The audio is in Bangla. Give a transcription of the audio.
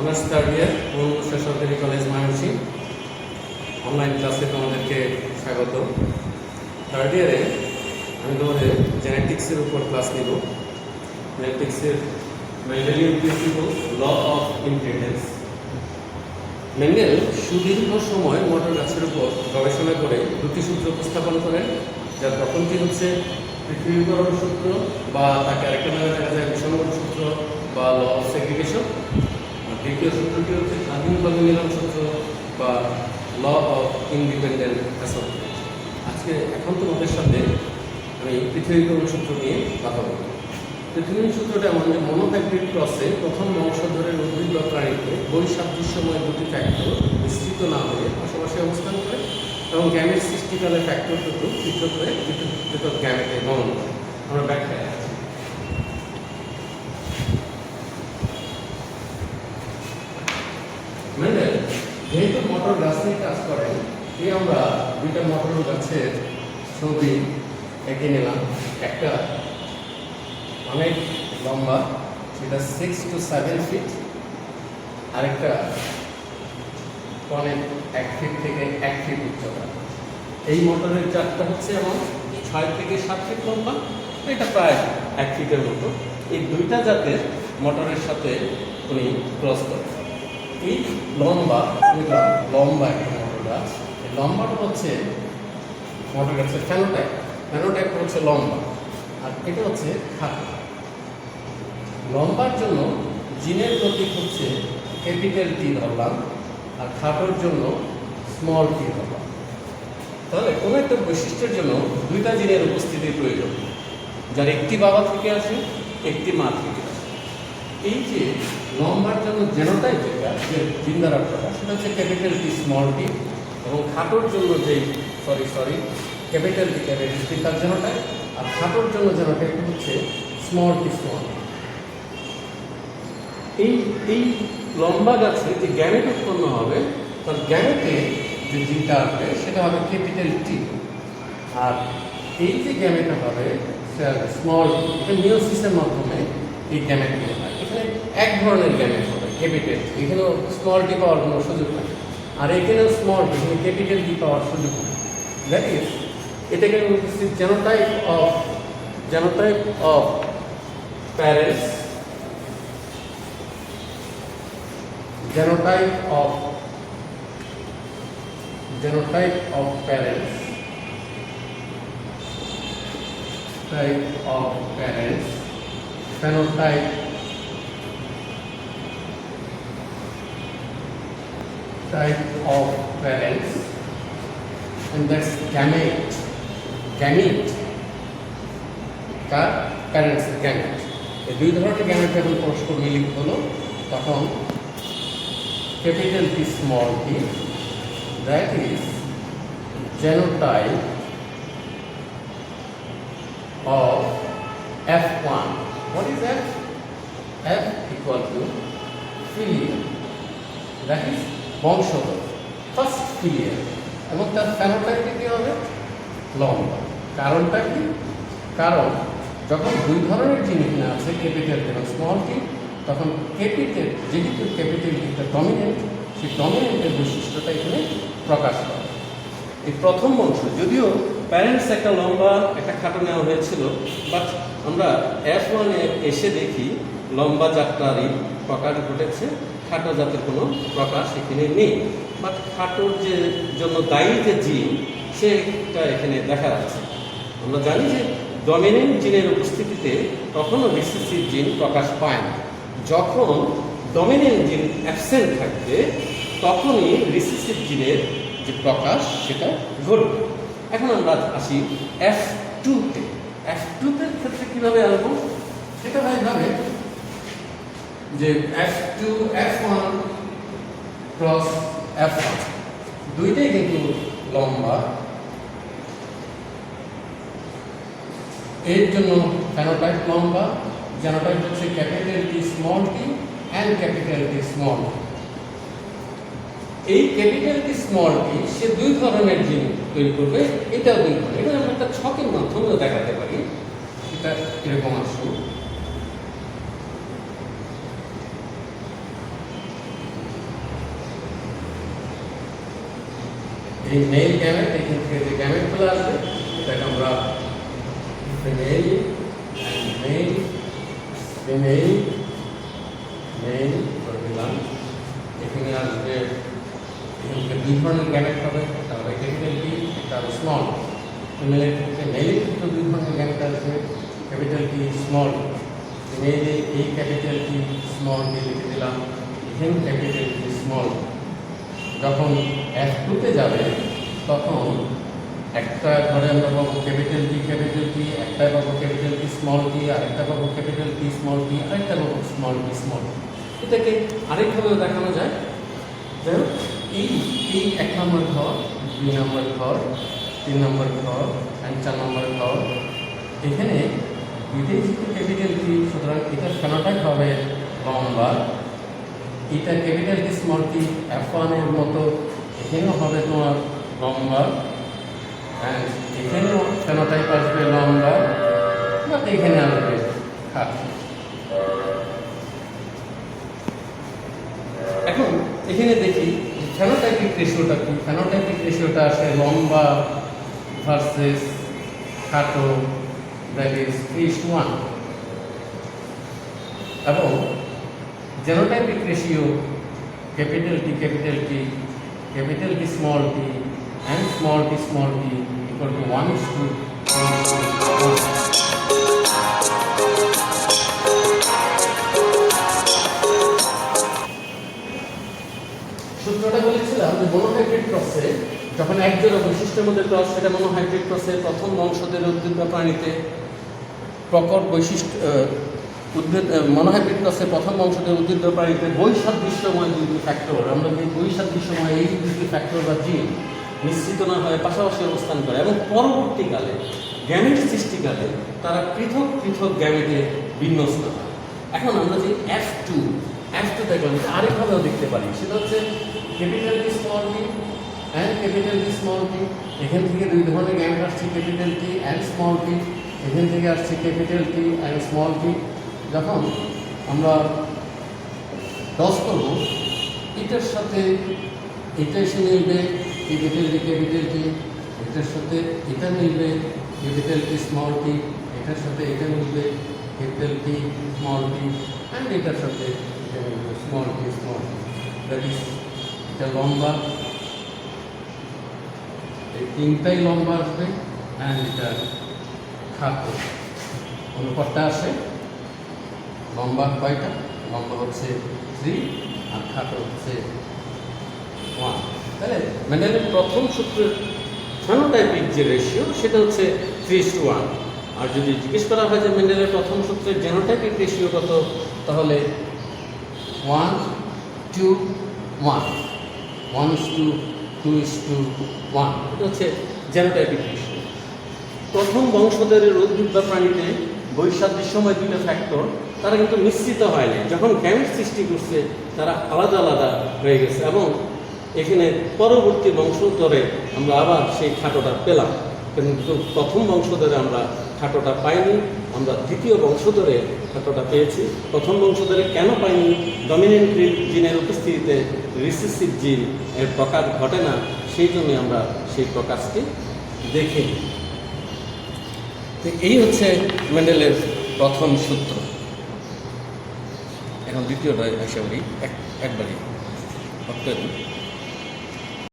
অনার্স থার্ড ইয়ার মনুষ্য সরকারি কলেজ ময়মনসিং অনলাইন ক্লাসে তোমাদেরকে স্বাগত। থার্ড ইয়ারে আমি তোমাদের জেনেটিক্সের উপর ক্লাস নিব। জেনেটিক্সের Mendelian principle law of inheritance Mendel সুদীর্ঘ সময় মটর গাছের উপর গবেষণা করে দুটি সূত্র উপস্থাপন করেন যার প্রথমটি হচ্ছে? পৃথিবীকরণ সূত্র বা তাকে আরেকটা নামে দেখা যায়, বিষমকরণ সূত্র বা ল অফ সেগ্রিগেশন দ্বিতীয় সূত্রটি হচ্ছে স্বাধীনভাবে মিলন সূত্র বা ল অফ ইন্ডিপেন্ডেন্ট অ্যাসেম্বলি। আজকে এখন তোমাদের সাথে আমি পৃথিবীকরণ সূত্র নিয়ে কথা বলব। পৃথিবীর সূত্রটা এমন যে মনোহাইব্রিড ক্রসে প্রথম বংশধরের উদ্ভিদ বা প্রাণীতে বৈসাদৃশ্যময় দুটি ফ্যাক্টর বিস্তৃত না হয়ে পাশাপাশি অবস্থান করে এবং গ্যামের সৃষ্টিকালে ফ্যাক্টর দুটো পৃথক হয়ে পৃথক গ্যামেটে গমন করে। আমরা ব্যাখ্যায় আছি মেন্ডেল যেহেতু মটর গাছ নিয়ে কাজ করেন এই আমরা দুইটা মটর গাছের ছবি এঁকে নিলাম। একটা অনেক লম্বা, সেটা সিক্স টু সেভেন ফিট অনেক এক ফিট থেকে এক ফিট উচ্চতা। এই মোটরের চারটা হচ্ছে এমন ছয় থেকে সাত ফিট লম্বা। এটা প্রায় এক ফিটের মতো। এই দুইটা জাতের মোটরের সাথে উনি ক্রস এই লম্বা বুঝলাম লম্বা লম্বাটা হচ্ছে মোটর গাছের ফ্যানোটাইপ ফ্যানোটাইপ হচ্ছে লম্বা। আর এটা হচ্ছে খাটো। লম্বার জন্য জিনের প্রতীক হচ্ছে ক্যাপিটাল টি ধরলাম, আর খাটোর জন্য স্মল টি ধরলাম। তাহলে কোনো একটা বৈশিষ্ট্যের জন্য দুইটা জিনের উপস্থিতির প্রয়োজন। যার একটি বাবা থেকে আসে, একটি মা থেকে আসে। এই যে লম্বার জন্য জেনোটাইপ যেটা, যে জিন দ্বারা সেটা হচ্ছে ক্যাপিটাল টি স্মল টি এবং খাটোর জন্য যে sorry sorry capital T capital তার জেনোটাইপ আর খাটোর জন্য জেনোটাইপ হচ্ছে স্মল টি স্মল এই এই লম্বা গাছে যে গ্যামেট উৎপন্ন হবে, তার গ্যামেটে যে জিনটা আসবে সেটা হবে ক্যাপিটাল টি আর এই যে গ্যামেটটা হবে স্মল মিওসিসের মাধ্যমে এই গ্যামেটগুলো হয়। এখানে এক ধরনের গ্যামেট হবে ক্যাপিটাল এখানেও স্মল টি পাওয়ার কোনো সুযোগ নেই আর এখানেও স্মল এখানে ক্যাপিটাল টি পাওয়ার সুযোগ। দ্যাট ইজ এটাকে আমি বলতেছি genotype of genotype of parents genotype of genotype of parents, type of parents, phenotype type of parents and that's gamete gamete কার প্যারেন্টস গ্যামেট এই দুই ধরনের গ্যামেট যখন পরস্পর মিলিত হলো তখন capital T small t that is genotype of F1. What is F? F equal to filial. That is বংশধর ফার্স্ট ফিলিয়াল এবং তার ফ্যানোটাইপে কী হবে? লম্বা। কারণটা কি? কারণ যখন দুই ধরনের জিনিস না আছে ক্যাপিটাল এবং স্মল টি তখন ক্যাপিটাল যেহেতু ক্যাপিটাল একটা ডমিনেন্ট সেই ডমিনেন্টের বৈশিষ্ট্যটা এখানে প্রকাশ করে। এই প্রথম বংশ, যদিও প্যারেন্টস একটা লম্বা, একটা খাটো নেওয়া হয়েছিল বাট আমরা এফ ওয়ানে এসে দেখি লম্বা যাত্রারই প্রকাশ ঘটেছে। খাটো জাতের কোনো প্রকাশ এখানে নেই। বা খাটোর যে জন্য দায়ী যে জিন, সেটা এখানে দেখা যাচ্ছে। আমরা জানি যে ডমিনেন্ট জিনের উপস্থিতিতে কখনো রিসেসিভ জিন প্রকাশ পায় না। যখন ডমিনেন্ট জিন অ্যাবসেন্ট থাকবে, তখনই রিসেসিভ জিনের যে প্রকাশ, সেটা ঘটবে। এখন আমরা আসি এফ টুতে এফ টুতে ক্ষেত্রে কীভাবে আসব সেটা ভাই ভাবে যে F two F one cross F one দুইটাই কিন্তু লম্বা। এর জন্য ফ্যানোটাইপ লম্বা, জেনোটাইপ হচ্ছে capital T small T and capital T small. এই ক্যাপিটাল টি স্মল টি, সে দুই ধরনের জিনিস তৈরি করবে, এটাও দুই ধরনের। এটা আমরা একটা ছকের মাধ্যমেও দেখাতে পারি। এটা এরকম আসুন এই মেল গ্যামেট এখান থেকে যে গ্যামেটগুলো আসবে এটাকে আমরা female and male female male করে দিলাম এখানে আসবে এখান থেকে দুই ধরনের গ্যামেট হবে একটা হবে ক্যাপিটাল টি একটা হবে স্মল ফিমেলের ক্ষেত্রে মেলের ক্ষেত্রে দুই ধরনের গ্যামেট আসবে ক্যাপিটাল টি স্মল মেলে এই ক্যাপিটাল টি স্মল টি লিখে দিলাম এখানে ক্যাপিটাল টি স্মল যখন এক টুতে যাবে, তখন একটা ঘরে আমরা পাবো ক্যাপিটাল টি ক্যাপিটাল টি একটা পাবো ক্যাপিটাল টি স্মল টি আর একটা পাবো ক্যাপিটাল টি স্মল টি আর একটা পাবো স্মল টি স্মল এটাকে আরেকভাবেও দেখানো যায়। যাই এই এই এক নম্বর ঘর, দুই নম্বর ঘর, তিন নম্বর ঘর অ্যান্ড চার নম্বর ঘর। এখানে যেহেতু ক্যাপিটাল টি সুতরাং এটা ফেনোটাইপ হবে লম্বা এটা ক্যাপিটাল স্মল টি এফ ওয়ানের মতো। এখানেও হবে তোমার লম্বা অ্যান্ড এখানেও ফেনোটাইপ আসবে লম্বা বাট এখানে আসবে এখন এখানে দেখি ফেনোটাইপিক রেশিওটা কি? ফেনোটাইপিক রেশিওটা আসে লম্বা ভার্সেস খাটো দ্যাট ইজ ইস ওয়ান এবং genotypic ratio capital T capital T capital T small T and small T small T equal to one is two সূত্রটা বলেছিলাম যে মনোহাইব্রিড ক্রসে যখন এক জোড়া বৈশিষ্ট্যের মধ্যে ক্রস সেটা মনোহাইব্রিড ক্রসে প্রথম বংশদের বা প্রাণীতে প্রকট বৈশিষ্ট্য উদ্ভিদ আহ, মনোহাইব্রিড ক্রসে প্রথম বংশদের উদ্ভিদ প্রাণীতে বৈসাদৃশ্যময় দুটি ফ্যাক্টর আমরা যে বৈসাদৃশ্যময় এই দুটি ফ্যাক্টর বা জিন মিশ্রিত না হয়ে পাশাপাশি অবস্থান করে এবং পরবর্তীকালে গ্যামেট সৃষ্টিকালে তারা পৃথক পৃথক গ্যামেটে বিন্যস্ত হয়। এখন আমরা যে এফ টু এফ টু দেখলাম আরেকভাবেও দেখতে পারি। সেটা হচ্ছে capital T small T and capital T small T এখান থেকে দুই ধরনের গ্যামেট আসছে capital T and small T এখান থেকে আসছে capital T and small T যখন আমরা টস করব। এটার সাথে এটা এসে মিলবে ক্যাপিটাল টি ক্যাপিটাল এটার সাথে এটা মিলবে ক্যাপিটাল টি স্মল টি এটার সাথে এটা মিলবে capital T small T and এটার সাথে এটা মিলবে small T small T that is এটা লম্বা। এই তিনটাই লম্বা আসবে অ্যান্ড এটা খাটো। অনুপাতটা আসে? লম্বা কয়টা? লম্বা হচ্ছে থ্রি আর খাটো হচ্ছে ওয়ান তাহলে মেন্ডেলের প্রথম সূত্রের ফেনোটাইপিক যে রেশিও সেটা হচ্ছে থ্রি টু ওয়ান আর যদি জিজ্ঞেস করা হয় যে মেন্ডেলের প্রথম সূত্রের জেনোটাইপিক রেশিও কত, তাহলে one two one one is two two is two one এটা হচ্ছে জেনোটাইপিক রেশিও প্রথম বংশধরের উদ্ভিদ বা প্রাণীতে বৈসাদৃশ্যময় দুটো ফ্যাক্টর তারা কিন্তু মিশ্রিত হয়নি যখন গ্যামেট সৃষ্টি করছে, তারা আলাদা আলাদা হয়ে গেছে এবং এখানে পরবর্তী বংশধরে আমরা আবার সেই খাটোটা পেলাম। কিন্তু প্রথম বংশধরে আমরা খাটোটা পাইনি, আমরা দ্বিতীয় বংশধরে খাটোটা পেয়েছি। প্রথম বংশধরে কেন পাইনি? ডমিনেন্ট জিনের উপস্থিতিতে রিসিসিভ জিন এর প্রকাশ ঘটে না, সেই জন্য আমরা সেই প্রকাশকে দেখিনি। তো এই হচ্ছে মেন্ডেলের প্রথম সূত্র। এখন দ্বিতীয়টা এসে বলি এক একবারই। অক্টেল